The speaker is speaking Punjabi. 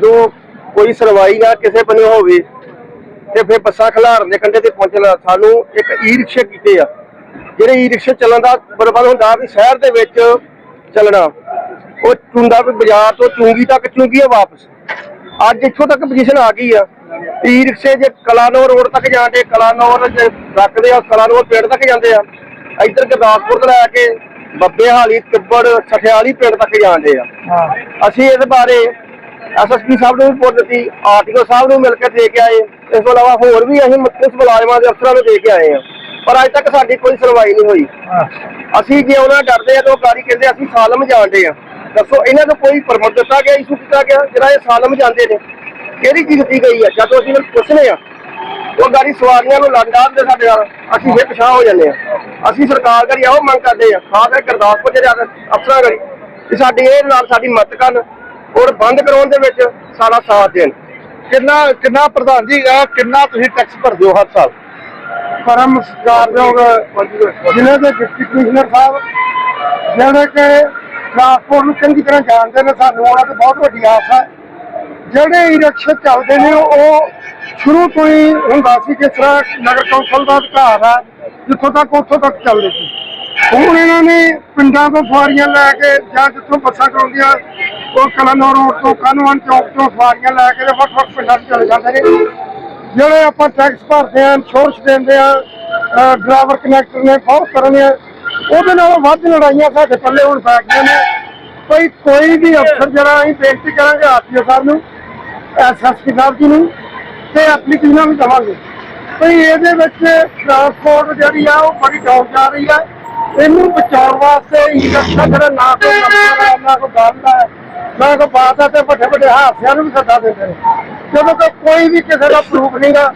ਜੋ ਕੋਈ ਸੁਣਵਾਈ ਨਾ ਕਿਸੇ ਬੰਨੇ ਹੋਵੇ ਤੇ ਫਿਰ ਬੱਸਾਂ ਖਿਲਾਰਨ ਦੇ ਕੰਢੇ ਤੇ ਪਹੁੰਚਣਾ ਸਾਨੂੰ ਇੱਕ ਈ ਰਿਕਸ਼ੇ ਕੀਤੇ ਆ। ਜਿਹੜੇ ਈ ਰਿਕਸ਼ੇ ਚੱਲਣ ਦਾ ਬਰਬਾਦ ਹੁੰਦਾ ਵੀ ਸ਼ਹਿਰ ਦੇ ਵਿੱਚ ਚੱਲਣਾ। ਉਹ ਚੁੰਦਾ ਵੀ ਬਾਜ਼ਾਰ ਤੋਂ ਚੁੰਗੀ ਤੱਕ ਚੁੰਗੀ ਆ ਵਾਪਸ। ਅੱਜ ਇੱਥੋਂ ਤੱਕ ਪੋਜੀਸ਼ਨ ਆ ਗਈ ਆ। ਈ ਰਿਕਸ਼ੇ ਜੇ ਕਲਾਨੌਰ ਰੋਡ ਤੱਕ ਜਾਂਦੇ ਕਲਾਨੌਰ ਜੇ ਰੱਖਦੇ ਆ ਕਲਾਨੌਰ ਪਿੰਡ ਤੱਕ ਜਾਂਦੇ ਆ। ਇੱਧਰ ਗੁਰਦਾਸਪੁਰ ਤੋਂ ਲੈ ਕੇ ਬੱਬੇ ਹਾਲੀ ਤਿੱਬੜ ਸਠਿਆਲੀ ਪਿੰਡ ਤੱਕ ਜਾਂਦੇ ਆ। ਅਸੀਂ ਇਸ ਬਾਰੇ ਐਸਐਸਪੀ ਸਾਹਿਬ ਨੂੰ ਵੀ ਰਿਪੋਰਟ ਦਿੱਤੀ ਆਰਟੀਓ ਸਾਹਿਬ ਨੂੰ ਮਿਲ ਕੇ ਦੇ ਕੇ ਆਏ। ਇਸ ਤੋਂ ਇਲਾਵਾ ਹੋਰ ਵੀ ਅਸੀਂ ਮੁੱਖ ਮੁਲਾਜ਼ਮਾਂ ਦੇ ਅਫਸਰਾਂ ਨੂੰ ਦੇ ਕੇ ਆਏ ਹਾਂ। ਪਰ ਅੱਜ ਤੱਕ ਸਾਡੀ ਕੋਈ ਸੁਣਵਾਈ ਨਹੀਂ ਹੋਈ। ਅਸੀਂ ਜੇ ਉਹਨਾਂ ਡਰਦੇ ਆ ਤਾਂ ਉਹ ਗਾੜੀ ਕਹਿੰਦੇ ਅਸੀਂ ਸਾਲਮ ਜਾਣਦੇ ਆ ਦੱਸੋ ਇਹਨਾਂ ਨੂੰ ਕੋਈ ਪਰਮਿਟ ਦਿੱਤਾ ਗਿਆ ਇਸ਼ੂ ਕੀਤਾ ਗਿਆ ਜਿਹੜਾ ਇਹ ਸਾਲਮ ਜਾਂਦੇ ਨੇ? ਕਿਹੜੀ ਚੀਜ਼ ਦਿੱਤੀ ਗਈ ਆ? ਜਦੋਂ ਅਸੀਂ ਉਹਨੂੰ ਪੁੱਛਨੇ ਆ ਉਹ ਗਾੜੀ ਸਵਾਰੀਆਂ ਨੂੰ ਲੰਡਾ ਦੇ ਸਾਡੇ ਨਾਲ। ਅਸੀਂ ਫਿਰ ਪਛਾਣ ਹੋ ਜਾਂਦੇ ਆ ਅਸੀਂ ਸਰਕਾਰ ਕਰੀ ਆਓ ਮੰਗ ਕਰਦੇ ਆ ਖਾਸ ਕਰਕੇ ਗੁਰਦਾਸਪੁਰ ਦੇ ਅਫਸਰਾਂ ਕਰੀ ਸਾਡੀ ਇਹ ਨਾਲ ਸਾਡੀ ਮਦਦ ਕਰਨ। ਔਰ ਬੰਦ ਕਰਾਉਣ ਦੇ ਵਿੱਚ ਸਾਡਾ ਸਾਥ ਦੇਣ। ਕਿੰਨਾ ਕਿੰਨਾ ਪ੍ਰਧਾਨ ਜੀ ਇਹ ਕਿੰਨਾ ਤੁਸੀਂ ਟੈਕਸ ਭਰਦੇ ਹੋ ਹਰ ਸਾਲ? ਪਰਮ ਸਤਿਕਾਰਯੋਗ ਜ਼ਿਲ੍ਹੇ ਦੇ ਡਿਪਟੀ ਕਮਿਸ਼ਨਰ ਸਾਹਿਬ ਜਿਹੜੇ ਕਿ ਟਰਾਂਸਪੋਰਟ ਨੂੰ ਚੰਗੀ ਤਰ੍ਹਾਂ ਜਾਣਦੇ ਨੇ ਸਾਨੂੰ ਉਹਨਾਂ ਤੇ ਬਹੁਤ ਵੱਡੀ ਆਸ ਹੈ। ਜਿਹੜੇ ਰਿਕਸ਼ੇ ਚੱਲਦੇ ਨੇ ਉਹ ਸ਼ੁਰੂ ਤੋਂ ਹੀ ਹੁੰਦਾ ਸੀ ਕਿ ਤਰ੍ਹਾਂ ਨਗਰ ਕੌਂਸਲ ਦਾ ਅਧਿਕਾਰ ਹੈ ਜਿੱਥੋਂ ਤੱਕ ਉੱਥੋਂ ਤੱਕ ਚੱਲਦੇ ਸੀ। ਹੁਣ ਇਹਨਾਂ ਨੇ ਪਿੰਡਾਂ ਤੋਂ ਸਵਾਰੀਆਂ ਲੈ ਕੇ ਜਾਂ ਜਿੱਥੋਂ ਬੱਸਾਂ ਚਲਾਉਂਦੀਆਂ, ਉਹ ਕਲਾਨੌਰ ਰੋਡ ਤੋਂ ਕਾਨੂੰਨ ਚੌਕ ਤੋਂ ਸਵਾਰੀਆਂ ਲੈ ਕੇ ਵੱਖ ਵੱਖ ਪਿੰਡਾਂ 'ਚ ਚਲੇ ਜਾਂਦੇ ਨੇ। ਜਿਹੜੇ ਆਪਾਂ ਟੈਕਸ ਭਰਦੇ ਆ ਸੋਰਸ ਦਿੰਦੇ ਆ ਡਰਾਈਵਰ ਕਨੈਕਟਰ ਨੇ, ਬਹੁਤ ਕਰਨੇ ਆ ਉਹਦੇ ਨਾਲੋਂ ਵੱਧ ਲੜਾਈਆਂ ਸਾਡੇ ਪੱਲੇ ਹੁਣ ਪੈ ਗਈਆਂ ਨੇ। ਕੋਈ ਕੋਈ ਵੀ ਅਫਸਰ ਜਿਹੜਾ, ਅਸੀਂ ਬੇਨਤੀ ਕਰਾਂਗੇ ਆਰਟੀਓ ਸਾਹਿਬ ਨੂੰ ਐਸਐਸਪੀ ਸਾਹਿਬ ਜੀ ਨੂੰ, ਤੇ ਐਪਲੀਕੇਸ਼ਨਾਂ ਵੀ ਦਵਾਂਗੇ। ਕੋਈ ਇਹਦੇ ਵਿੱਚ ਟਰਾਂਸਪੋਰਟ ਜਿਹੜੀ ਆ, ਉਹ ਬੜੀ ਡਾਊਨ ਜਾ ਰਹੀ ਆ। ਇਹਨੂੰ ਬਚਾਉਣ ਵਾਸਤੇ ਈ ਰਕਸ਼ਾ ਜਿਹੜਾ ਨਾ ਕੋਈ ਨੰਬਰ ਨਾ ਕੋਈ ਗੱਲ ਹੈ, ਨਾ ਕੋਈ ਬਾਤ ਹੈ ਤੇ ਵੱਡੇ ਵੱਡੇ ਹਾਦਸਿਆਂ ਨੂੰ ਵੀ ਸੱਦਾ ਦਿੰਦੇ ਨੇ। ਜਦੋਂ ਕਿ ਕੋਈ ਵੀ ਕਿਸੇ ਦਾ ਪ੍ਰੂਫ ਨਹੀਂਗਾ